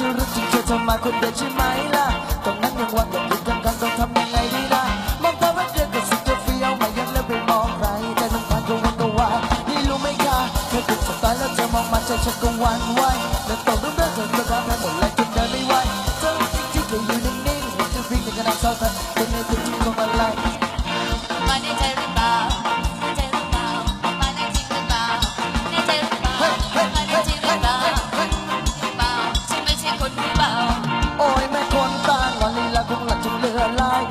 จะรู้จริงเธอจะมาคนเดียวใช่ไหมล่ะ ตรงนั้นยังว่างยังคิดกังกันต้องทำยังไงดีนะมองตาแวบเดียวก็สุดจะเฟี้ยวมายังเลิกไปมองใครแต่น้ำตาก็วันก็วายนี่รู้ไหมคะเธอถูกสบตายแล้วเธอมองมาใจฉันก็หวันไหว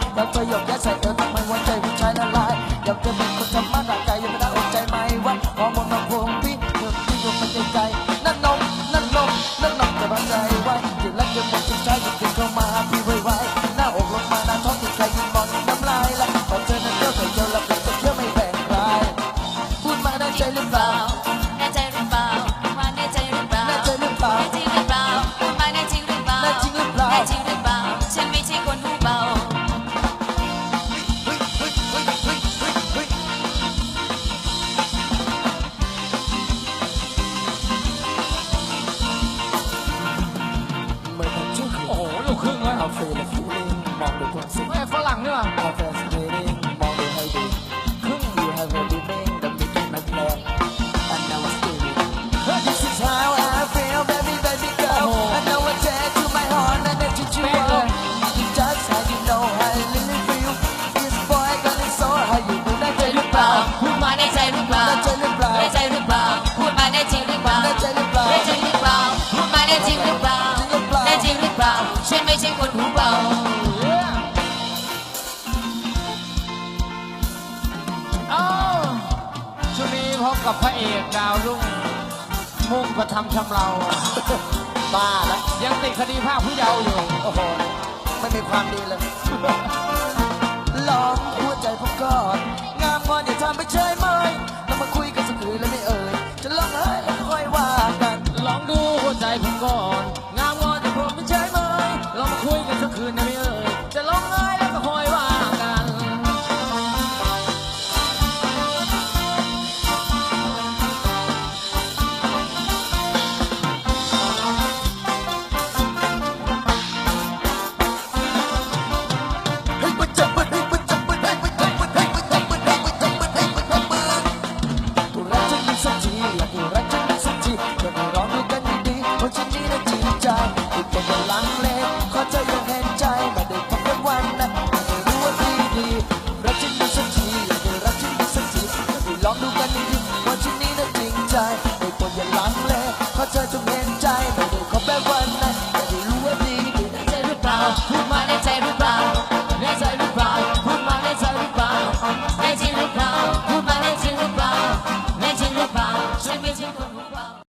ลายอยากจะหยอกแย้ใส่เธอทำไมวันใจผู้ชายละลายอยากจะเป็นคนธรรมดางกายยังไม่ได้อดใจไหมว่าฮอร์โมนมาพวงพี่เธอที่อยู่มันใจนั่นนมนั่นนมนั่นนมจะบังใจไว้ที่รักจะหมดที่ใจจะกิดเข้ามา เอาฟีลฟีลิ่งมองดูคนสิแม่ฝรั่งนี่หว่าเอ เบาเอ้าช่วงนี้พบกับพระเอกดาวรุ่ง มุ่งกระทำชำเราบ้าแล้วยังติดคดีภาคผู้เยาว์อยู่ โอ้โห ไม่มีความดีเลยลองหัวใจผมก่อน งามงอนอย่าทำไปเฉยไหมเรามาคุย